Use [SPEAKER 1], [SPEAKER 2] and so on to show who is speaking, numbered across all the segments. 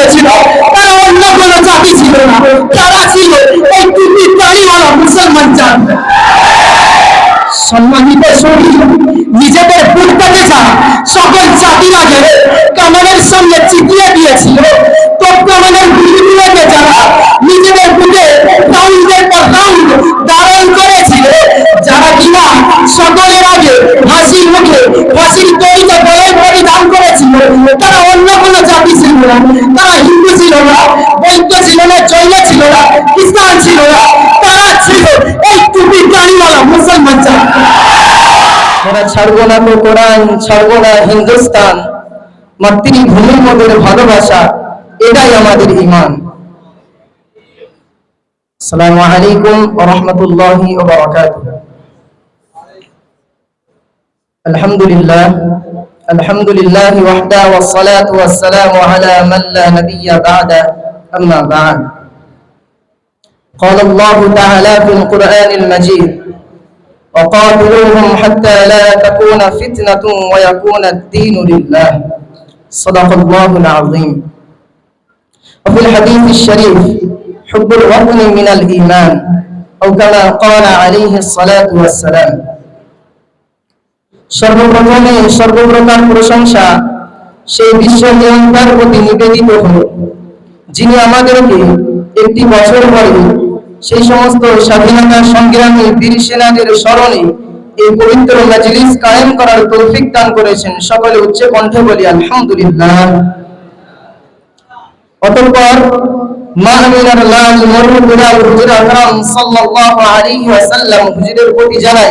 [SPEAKER 1] দিয়েছিল, তারা অন্য জাতি ছিল না, তারা ছিল এই মুসলমান জাতি। সম্মানিত শরীর নিজেদের যারা সকল কামানের চিটিয়ে দিয়েছিল। তো কামানের যারা নিজেদের বুকে রাউন্ডের পর রাউন্ড করেছিল, যারা কিনা সকলের আগে হাসির মুখে হাসির তৈরিতে গলায় পরিধান করেছিল, তারা অন্য তারা হিন্দু ছিল না ছিল না, জৈন ছিল না, খ্রিস্টান ছিল না, তারা ছিল এই টুপি মুসলমান
[SPEAKER 2] ছাড়বো না তো কোরআন, ছাড়বো না হিন্দুস্তান ভালোবাসা, এটাই আমাদের ইমান আলাইকুম আলহামদুলিল্লাহ الحمد لله وحده والصلاة والسلام على من لا نبي بعده. أما بعد. قال الله تعالى في القرآن المجيد وقاتلوهم حتى لا تكون فتنة ويكون الدين لله. صدق الله العظيم. وفي الحديث الشريف حب الوطن من الإيمان. أو كما قال عليه الصلاة والسلام. সর্বপ্রথমে সর্বপ্রকার প্রশংসা সেই বিশ্ব নিয়ন্ত্রণ প্রতি নিবেদিত হল, যিনি আমাদেরকে একটি বছর পরে সেই সমস্ত স্বাধীনতা সংগ্রামী বীর সেনাদের স্মরণে এই পবিত্র মজলিস কায়েম করার তৌফিক দান করেছেন সকলে উচ্চ কণ্ঠে বলি, আলহামদুলিল্লাহ। অতঃপর মা আমিনার লাল মরহুরা হুজুর আকরাম সাল্লাল্লাহু আলাইহি ওয়াসাল্লাম হুজুরের প্রতি জানাই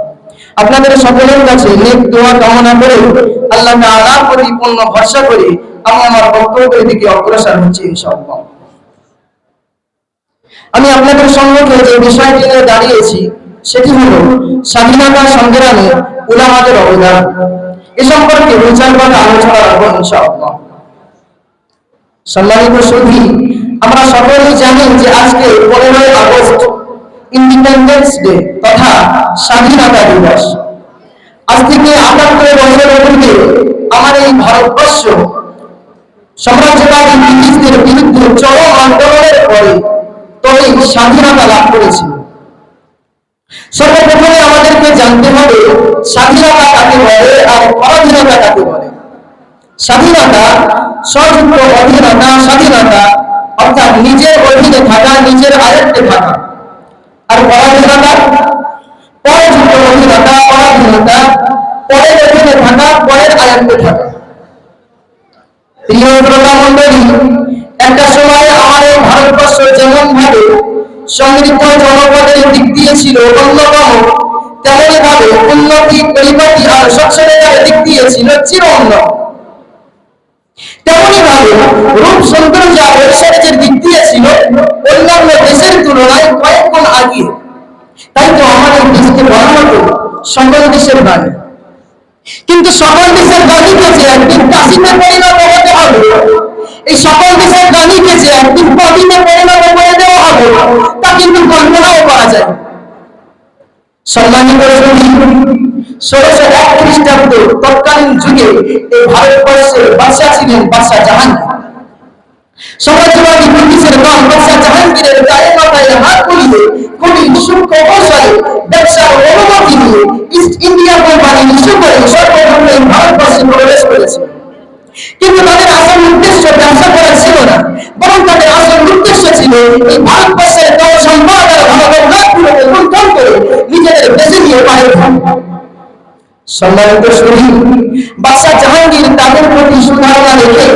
[SPEAKER 2] আপনাদের সকলের কাছে নেক দোয়া কামনা করে আল্লাহ তাআলার প্রতি পূর্ণ ভরসা করে আমি আমার বক্তব্যের দিকে অগ্রসর হচ্ছি ইনশাআল্লাহ। আমি আপনাদের সম্মুখে যে বিষয়টি নিয়ে দাঁড়িয়েছি, সেটি হলো স্বাধীনতা সংগ্রামে উলামাদের অবদান। এ সম্পর্কে দু চার আলোচনা রাখব ইনশাআল্লাহ। সম্মানিত সুধী আমরা সকলেই জানি যে আজকে আগস্ট ইন্ডিপেন্ডেন্স ডে তথা স্বাধীনতা দিবস। আজ থেকে আটাত্তর বছর পূর্বে আমার এই ভারতবর্ষ সাম্রাজ্যবাদী ব্রিটিশদের বিরুদ্ধে চরম আন্দোলনের পরে তবে স্বাধীনতা লাভ করেছিল। সর্বপ্রথমে আমাদেরকে জানতে হবে, স্বাধীনতা কাকে বলে আর পরাধীনতা কাকে বলে? স্বাধীনতা সযুক্ত অধীনতা স্বাধীনতা, অর্থাৎ নিজের অধীনে থাকা, নিজের আয়ত্তে থাকা। আর পরাধীনতা পরযুক্ত অধীনতা পরাধীনতা পরের অধীনে থাকা পরের আয়ত্তে থাকা। একটা সময় এই ভারতবর্ষ যেমন ভাবে সমৃদ্ধ জনপদের দিক দিয়ে ছিল অন্যতম তেমনি ভাবে উন্নতি, পরিপাটি আর স্বচ্ছতার দিক দিয়ে ছিল চির উন্নত তেমনি ভাবে রূপ সৌন্দর্য আর ঐশ্বর্যের দিক ছিল অন্যান্য দেশের তুলনায় কয়েক গুণ আগিয়ে তাই তো দেশকে বলা হতো সকল দেশের কিন্তু সকল দেশের একদিন কাশিতে পরিণত হতে হবে, এই সকল দেশের একদিন পরিণত করে দেওয়া হবে, তা কিন্তু কল্পনাও করা যায় সম্মানিত ষোলশো এক খ্রিস্টাব্দ তৎকালীন যুগে এই ভারতবর্ষের বাদশাহ ছিলেন বাদশাহ জাহাঙ্গীর। সমাজবাদী ব্রিটিশের বাদশাহ জাহাঙ্গীরের গায়ে মাথায় হাত বুলিয়ে খুবই সূক্ষ্ম কৌশলে ব্যবসার অনুমতি নিয়ে ইস্ট ইন্ডিয়া কোম্পানি ইস্যু করে সর্বপ্রথম ভারতবর্ষে প্রবেশ করেছিল কিন্তু তাদের আসল উদ্দেশ্য ব্যবসা করা ছিল না, বরং তাদের আসল উদ্দেশ্য ছিল এই ভারতবর্ষের লুণ্ঠন করে নিজেদের পারে সম্মানিত শরীর বাদশাহ জাহাঙ্গীর তাদের প্রতি সুধারণা রেখে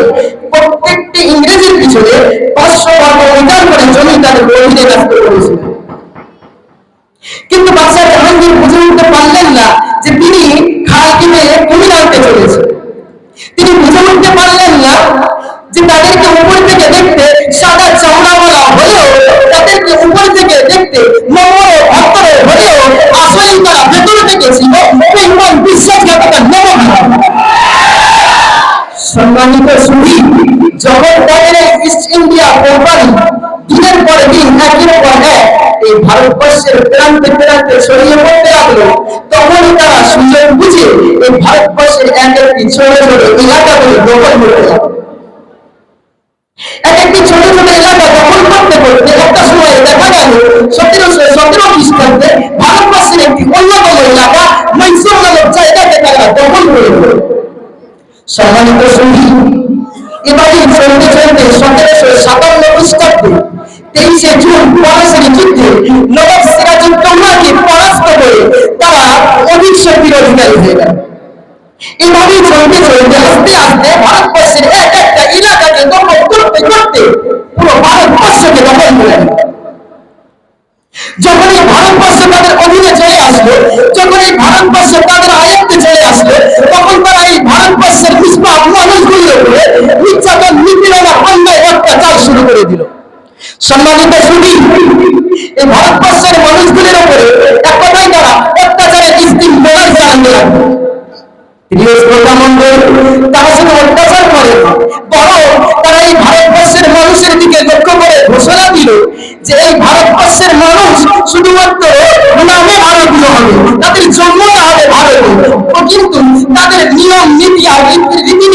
[SPEAKER 2] তাদের অধীনে ন্যস্ত করেছিলেন কিন্তু বাদশাহ জাহাঙ্গীর বুঝে উঠতে পারলেন না যে তিনি খাল কিনে আনতে তিনি বুঝে উঠতে পারলেন না যে তাদেরকে উপর থেকে দেখতে সাদা হলেও তাদেরকে উপর থেকে দেখতে হলেও আসলে তারা ভেতর থেকে ছিল নমহা সম্মানিত সুধী যখন তাদের ইস্ট ইন্ডিয়া কোম্পানি দিনের পর দিন, একের পর এক, এই ভারতবর্ষের প্রান্তে প্রান্তে ছড়িয়ে পড়তে লাগল, তখনই তারা সুযোগ বুঝে এই ভারতবর্ষের এক একটি ছোট ছোট দখল করতে লাগল। এক একটি ছোট ছোট এলাকা দখল করতে করতে একটা সময় দেখা গেল, সতেরোশো সতেরো খ্রিস্টাব্দে ভারতবর্ষের একটি অন্যতম এলাকা মৈসুর নামক জায়গাকে তারা দখল করে সম্মানিত সঙ্গী এবারে চলতে চলতে সতেরোশো সাতান্ন খ্রিস্টাব্দে তেইশে জুন পলাশির যুদ্ধে নবাব সিরাজউদ্দৌলাকে পরাস্ত করে তারা অভিশপ্তির অধিকারী হয়ে গেল এভাবেই চলতে চলতে আস্তে আস্তে ভারতবর্ষের এক একটা এলাকাকে দখল করতে করতে পুরো ভারতবর্ষকে দখল করে যখন এই ভারতবর্ষ তাদের অধীনে চলে আসলো যখন এই ভারতবর্ষ তাদের আয়ত্তে চলে আসলো তখন তারা এই ভারতবর্ষের নিষ্পাপ মানুষগুলির উপরে নির্যাতন নিপীড়ন অন্যায় অত্যাচার শুরু করে দিল। সম্মানিত সুদী এই ভারতবর্ষের মানুষগুলির উপরে এক কথায় তারা অত্যাচারের স্টিম বোনাস চালাতে না, এই ভারতবর্ষের মানুষের দিকে লক্ষ্য করে ঘোষণা দিল যে এই ভারতবর্ষের মানুষ শুধুমাত্র ভারতীয় হবে তাদের জন্মটা হবে ভারতীয় কিন্তু তাদের নিয়ম নীতি আর রীতি- রীতিনীতি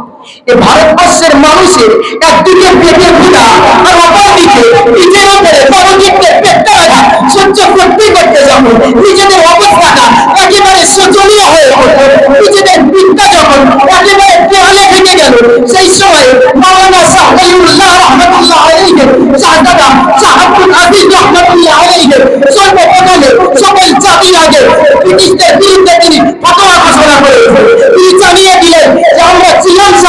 [SPEAKER 2] ভারতবর্ষের মানুষের একদিকে পেটে ক্ষুধা আর অপরদিকে পিঠের উপরে নবদ্বীপকে পেটটা রাখা সহ্য করতে করতে যখন নিজেদের অবস্থাটা একেবারে শোচনীয় হয়ে ওঠে নিজেদের যখন একেবারে গেল, সেই সময় রহমতুল্লাহ রহমতুল্লাহ সর্বপ্রথমে সকল আগে ব্রিটিশদের বিরুদ্ধে তিনি ফতোয়া ঘোষণা করেছেন। তিনি জানিয়ে দিলেন যে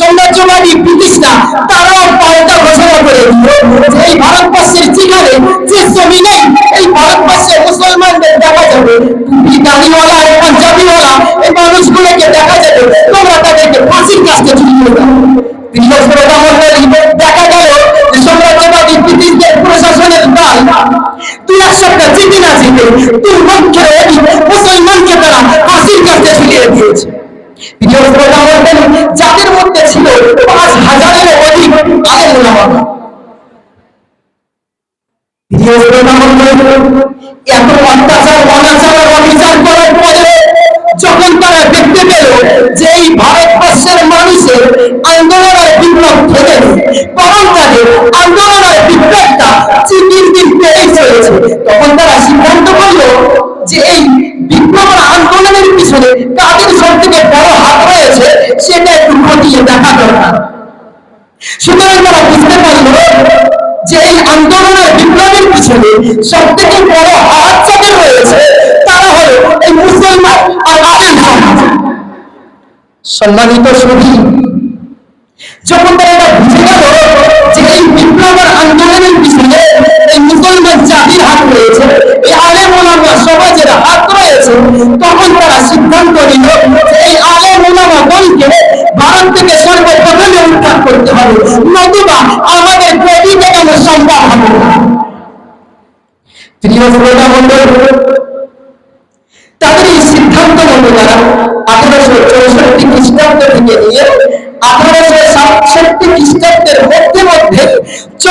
[SPEAKER 2] সাম্রাজ্যবাদী ব্রিটিশরা তারাও পাল্টা ঘোষণা করে এই ভারতবর্ষের যেখানে যে জমিনে এই ভারতবর্ষের মুসলমানদের দেখা যাবে, টুপি, দাড়িওয়ালা, পাঞ্জাবিওয়ালা, এই মানুষগুলোকে দেখা যাবে, তোমরা তাদেরকে ফাঁসির কাছে ঝুলিয়ে দাও। দেখা গেল যে সাম্রাজ্যবাদী ব্রিটিশদের প্রশাসনের দল তুই এক না জিতে তুই লক্ষ্যের অধিক মুসলমানকে তারা ফাঁসির কাছে ঝুলিয়ে দিয়েছে। প্রিয় যাদের মধ্যে এত অত্যাচার পরে যখন তারা দেখতে পেল যে এই ভারতবর্ষের মানুষের আন্দোলন আর বিপ্লব থেকে বরং তাদের আন্দোলন বিপ্লবটা দিন দিন বেড়েই চলেছে। তখন তারা সিদ্ধান্ত করল যে এই বিপ্লব আন্দোলনের পিছনে কাদের সব থেকে বড় হাত রয়েছে, সেটা একটু খতিয়ে দেখা দরকার। সুতরাং তারা বুঝতে পারল যে এই আন্দোলনের বিপ্লবের পিছনে সব থেকে বড় হাত যাদের রয়েছে, তারা হলো এই মুসলমান আর আলেম সমাজ। সম্মানিত সুধী যখন তারা বুঝে গেল যে এই আন্দোলনের পিছনে এই মুসলমান জাতির হাত রয়েছে, এই সমাজের হাত রয়েছে, তখন তারা সিদ্ধান্ত নিল যে এই আলেম ওলামা দলকে ভারত থেকে সর্বপ্রথমে করতে হবে, নতুবা আমাদের সম্ভব হবে না। প্রিয় শ্রোতা মন্ডল তাদের এই সিদ্ধান্ত মন্ডল তারা আঠারোশো চৌষট্টি খ্রিস্টাব্দ থেকে নিয়ে আঠারোশো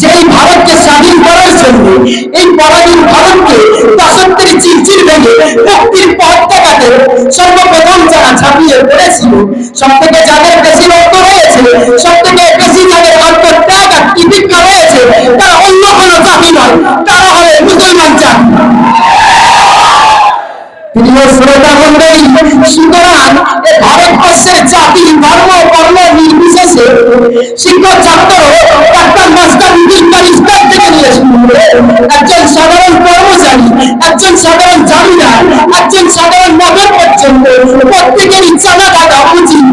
[SPEAKER 2] যে এই ভারতকে স্বাধীন করার জন্য, এই পরাধীন ভারতকে দাসত্বের চিরচির ভেঙে মুক্তির পথ দেখাতে সর্বপ্রথম যারা ঝাঁপিয়ে পড়েছিল সব থেকে যাদের বেশি রক্ত রয়েছে সব থেকে বেশি যাদের আত্মত্যাগ আর কৃতিত্ব রয়েছে, তারা অন্য কোনো জাতি নয়, তারা হলে মুসলমান জাতি। প্রিয় শ্রোতা মন্ডলী সুতরাং ভারতবর্ষের জাতি, ধর্ম বর্ণ নির্বিশেষে শিক্ষক ছাত্র ডাক্তার মাস্টার বিজ্ঞান স্টার থেকে নিয়ে একজন সাধারণ কর্মচারী, একজন সাধারণ জমিদার একজন সাধারণ নগর পর্যন্ত প্রত্যেকেরই চাঁদা কাটা উচিত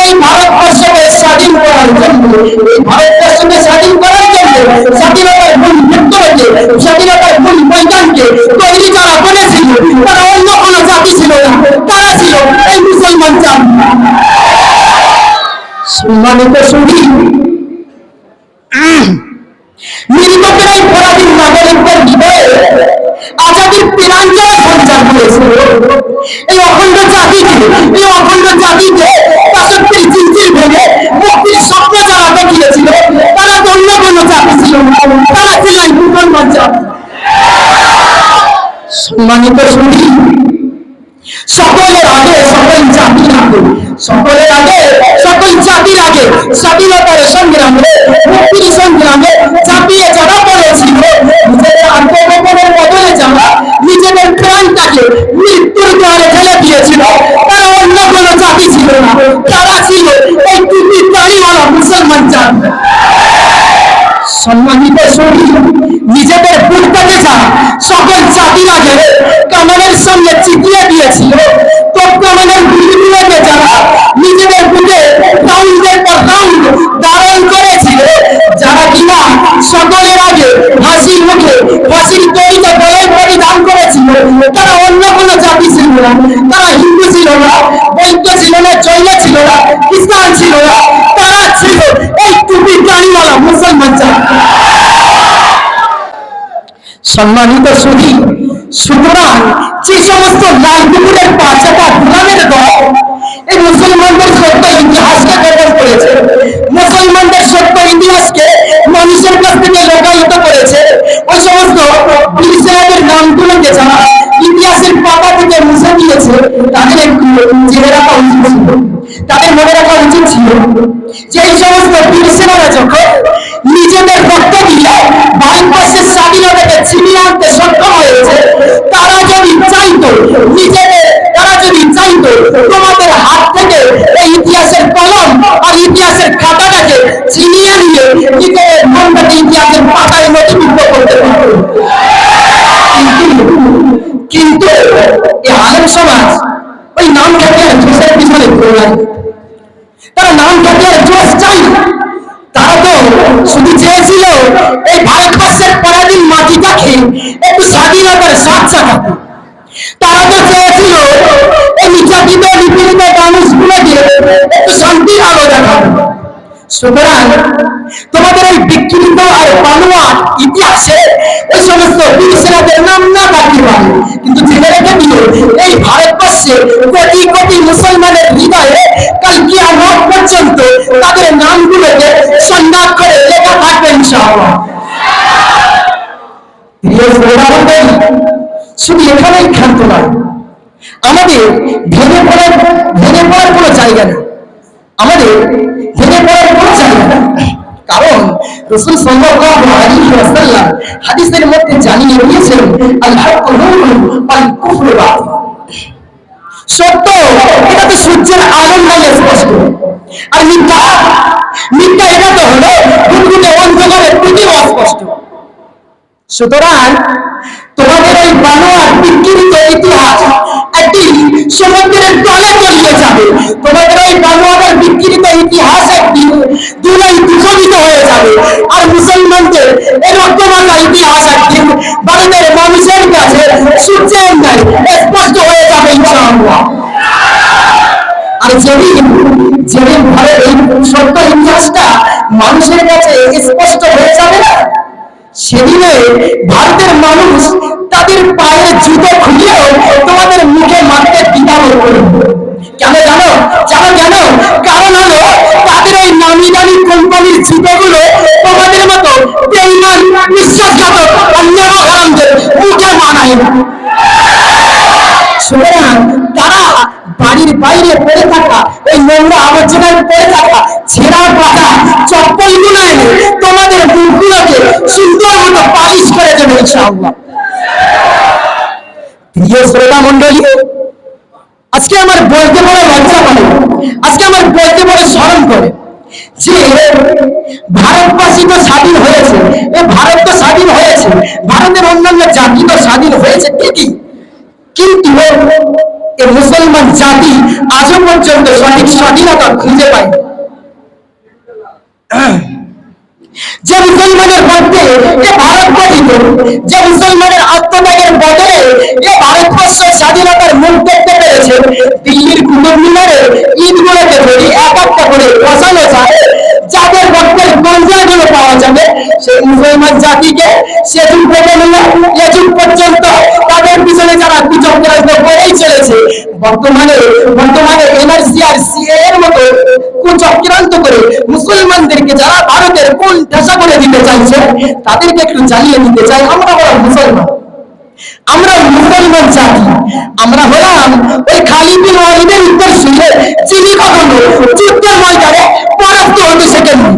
[SPEAKER 2] এই ভারতবর্ষকে স্বাধীন করার জন্য। এই ভারতবর্ষকে স্বাধীন করার জন্য স্বাধীনতার মূল বিপ্লবকে স্বাধীনতার মূল ময়দানকে করা করেছিল তারা অন্য কোনো জাতি ছিল না তারা ছিল এই মুসলমান জাতি সম্মানিত সুধী মৃত প্রায় পরাধীন নাগরিকদের হৃদয়ে আজাদির প্রাঞ্জল সঞ্চার করেছিল এই অখণ্ড জাতিকে এই অখণ্ড জাতিকে দাসত্বের চিঞ্চির ভেঙে মুক্তির স্বপ্ন যারা দেখিয়েছিল তারা অন্য কোনো জাতি ছিল। না তারা ছিল এই মুসলমান জাতি। সম্মানিত সুধী সকলের আগে, সকল জাতির আগে, সকলের আগে, সকল জাতির আগে স্বাধীনতার সংগ্রামে, মুক্তির সংগ্রামে ঝাঁপিয়ে যারা পড়েছিল, নিজেদের আত্মগোপনের বদলে যারা নিজেদের প্রাণটাকে মৃত্যুর দ্বারে ঠেলে দিয়েছিল, তারা অন্য কোনো জাতি ছিল না। তারা ছিল এই টুপি দাড়িওয়ালা মুসলমান জাতি। সম্মানিত শরীর নিজেদের বুকটাকে ছাড়া সকল জাতির আগে কামানের সঙ্গে চিটিয়ে দিয়েছিল। তো কামানের গুলিগুলোকে যারা নিজেদের বুকে রাউন্ডের পর রাউন্ড ধারণ করেছিল, যারা কিনা সকলের আগে হাসির মুখে হাসির তৈরিতে গলায় পরিধান করেছিল, তারা অন্য কোনো জাতি ছিল না। তারা হিন্দু ছিল না, বৌদ্ধ ছিল না, জৈন ছিল না, খ্রিস্টান ছিল না তারা ছিল এই টুপি দাড়িওয়ালা মুসলমান জাতি সম্মানিত সুধী সুতরাং যে সমস্ত লাল কুকুরের পাঁচাটা গুলামের দল এই মুসলমানদের সত্য ইতিহাসকে গ্রহণ করেছে। মুসলমানদের সত্য ইতিহাসকে মানুষের কাছ থেকে লোকায়িত করেছে। ওই সমস্ত বীর সাহেবের নামগুলোকে যারা ইতিহাসের পাতা থেকে মুছে দিয়েছে, তাদের একটু জেনে রাখা উচিত ছিল। তাদের মনে রাখা উচিত ছিল যে এই সমস্ত বীর সেনারা যখন নিজেদের রক্ত দিয়ে ভারতবর্ষের নিজেদের তারা যদি চাইতো তোমাদের সুতরাং তোমাদের এই বিকৃত আর ইতিহাসে সমস্ত বীরসেনাদের নাম না পারে কিন্তু জেনে দিও, এই ভারতবর্ষে কোটি কোটি মুসলমানের হৃদয়ে কাল কিয়ামত পর্যন্ত তাদের নামগুলোকে সন্ধান করে লেখা থাকবে ইনশাআল্লাহ। শুধু এখানেই ক্ষান্ত নয়, আমাদের ভেঙে পড়ার ভেঙে পড়ার কোনো জায়গা নেই। আমাদের সত্য, এটা তো সূর্যের স্পষ্ট। আর মিথ্যা মিথ্যা অস্পষ্ট। সুতরাং তোমাদের ওই বানোয়ার বিকৃত ইতিহাস সমুদ্রের তলে তলিয়ে যাবে। তোমাদের বিকৃত ইতিহাস একদিন
[SPEAKER 1] মুসলমানদের এই রক্তমাখা ইতিহাস একদিন ভারতের মানুষের কাছে সূর্যের ন্যায় স্পষ্ট হয়ে যাবে ইনশাআল্লাহ। আর ভাবে এই সত্য ইতিহাসটা মানুষের কাছে স্পষ্ট হয়ে যাবে না, সেদিনে ভারতের মানুষ তাদের পায়ের জুতো খুলেও স্মরণ করে যে ভারতবাসী তো স্বাধীন হয়েছে, এ ভারত তো স্বাধীন হয়েছে, ভারতের অন্যান্য জাতি তো স্বাধীন হয়েছে ঠিকই, কিন্তু এ মুসলমান জাতি আজও পর্যন্ত সঠিক স্বাধীনতা খুঁজে পায় যে মুসলমানের মধ্যে এ ভারত যে মুসলমানের আত্মত্যাগের বদলে এ ভারতবর্ষ স্বাধীনতার মুখ দেখতে পেরেছে দিল্লির কুতুব মিনারে ঈদগুলোকে ধরি এক একটা করে বসানো যায় যাদের রক্তের গঞ্জাগুলো পাওয়া যাবে। সেই মুসলমান জাতিকে সে যুগ থেকে নিয়ে এ পর্যন্ত তাদের পিছনে যারা কুচক্রান্ত করেই চলেছে। বর্তমানে বর্তমানে এনআরসি আর সিএ এর মতো কুচক্রান্ত করে মুসলমানদেরকে যারা ভারতের কোন ঠাসা করে দিতে চাইছে, তাদেরকে একটু জ্বালিয়ে দিতে চাই। আমরা বড় মুসলমান। আমরা মুসলমান জাতি। আমরা হলাম ওই খালিদ বিন ওয়ালিদের উত্তর শুনে যিনি কখনো যুদ্ধের ময়দানে পরাস্ত হতে শেখেননি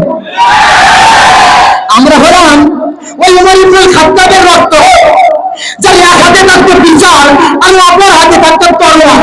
[SPEAKER 1] আমরা হলাম ওই উমর ইবনুল খাত্তাবের রক্ত, যার এক হাতে থাকতো বিচার, আর অপর হাতে থাকতো তলোয়ার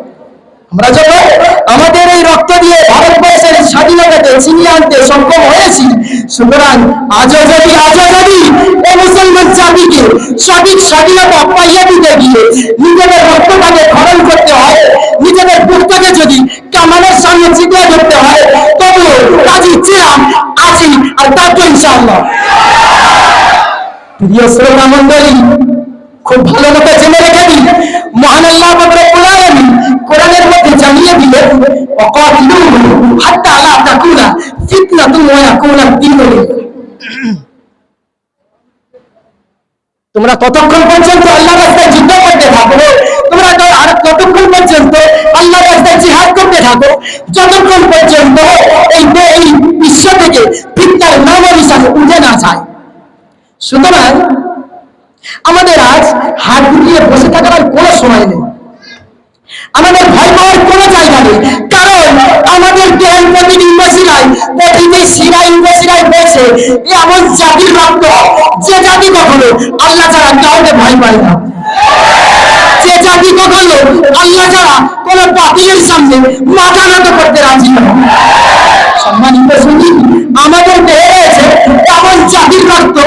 [SPEAKER 1] আমরা যখন আমাদের এই রক্ত দিয়ে ভারতবর্ষের স্বাধীনতাকে ছিনিয়ে আনতে সক্ষম হয়েছি, সুতরাং আজও যদি আজও যদি মুসলমান জাতিকে সঠিক স্বাধীনতা দিতে গিয়ে নিজেদের রক্তটাকে করতে হয়, নিজেদের বুকটাকে যদি কামানের সামনে চিটিয়ে ধরতে হয়, তবুও কাজী ছিলাম, আছি আর থাকব ইনশাআল্লাহ। প্রিয় শ্রোতা মন্ডলী খুব ভালো মতো জেনে রেখে দিন মহান আল্লাহ কোরআনের মধ্যে জানিয়ে দিলেন ওয়াকাতিলুহু হাত্তা লা তাকুনা ফিতনাতুন ওয়া ইয়াকুনা দ্বীনু তোমরা ততক্ষণ পর্যন্ত আল্লাহ রাস্তায় যুদ্ধ করতে থাকো। তোমরা আর ততক্ষণ পর্যন্ত আল্লাহ রাস্তায় জিহাদ করতে থাকো। যতক্ষণ পর্যন্ত এই এই বিশ্ব থেকে ফিতনার নাম অভিশাপ উঠে না যায়। সুতরাং আমাদের আজ হাত গুটিয়ে বসে থাকার কোনো সময় নেই। আমাদের ভয় পাওয়ার কোনো জায়গা নেই। কারণ আমাদের জ্ঞান প্রতিটি ইউনিভার্সিটাই প্রতিটি শিরায় বলছে এ এমন জাতির রক্ত যে জাতি কখনো আল্লাহ ছাড়া কাউকে ভয় পায় না। যে জাতি কখনো আল্লাহ ছাড়া কোনো বাতিলের সামনে মাথা নত করতে রাজি নয় আমাদের দেহে রয়েছে এমন জাতির রক্ত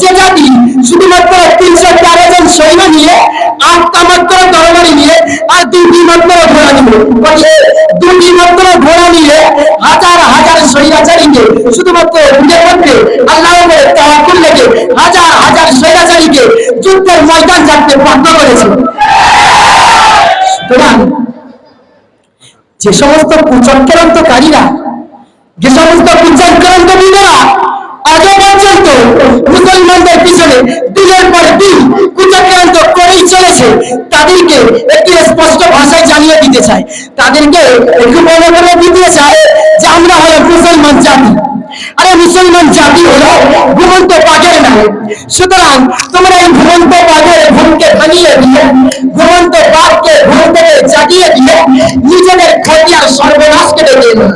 [SPEAKER 1] যে জাতি শুধুমাত্র তিনশো তেরো জন সৈন্য নিয়ে, আটটা মাত্র তরবারি নিয়ে আর দুটি মাত্র ঘোড়া নিয়ে। বলে দুটি মাত্র ঘোড়া নিয়ে হাজার হাজার শুধুমাত্র আল্লাহ তাওয়াক্কুল লেগে হাজার হাজার যুদ্ধের ময়দান বাধ্য করেছে। সুতরাং যে সমস্ত কুচক্রান্তকারীরা যে সমস্ত কুচক্রান্ত বিদেরা আজও পর্যন্ত মুসলমানদের পিছনে দিনের পর দিন কুচক্রান্ত করেই চলেছে, তাদেরকে একটি স্পষ্ট ভাষায় জানিয়ে দিতে চাই। তাদেরকে একটু মনে করে দিতে চাই যে আমরা হলো মুসলমান জাতি। আরে মুসলমান জাতি হলো ঘুমন্ত পাগের নামে সুতরাং তোমরা এই ঘুমন্ত পাগের ঘুমকে ভাঙিয়ে দিয়ে ঘুমন্ত বাঘকে ঘুম জাগিয়ে দিয়ে নিজেদের ক্ষতি সর্বনাশকে ডেকে এলো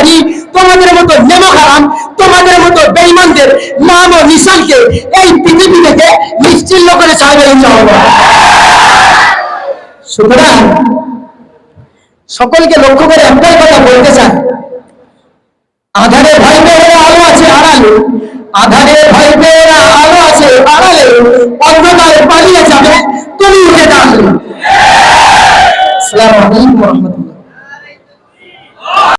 [SPEAKER 1] স্বৈরাচারী তোমাদের মতো নেমখারাম তোমাদের মতো বেঈমানদের নাম ও নিশানকে এই পৃথিবী থেকে নিশ্চিন্ন করে ছাড়বে
[SPEAKER 2] সুতরাং সকলকে লক্ষ্য করে একটাই কথা বলতে চাই। আধারে ভয় পেয়ে ওরা আলো আছে, আড়ালে। আধারে ভয় পেয়ে ওরা আলো আছে, আড়ালে।
[SPEAKER 1] অন্ধকারে পালিয়ে যাবে তুমি উঠে দাঁড়ালে
[SPEAKER 2] আসসালামু আলাইকুম রহমতুল্লাহ।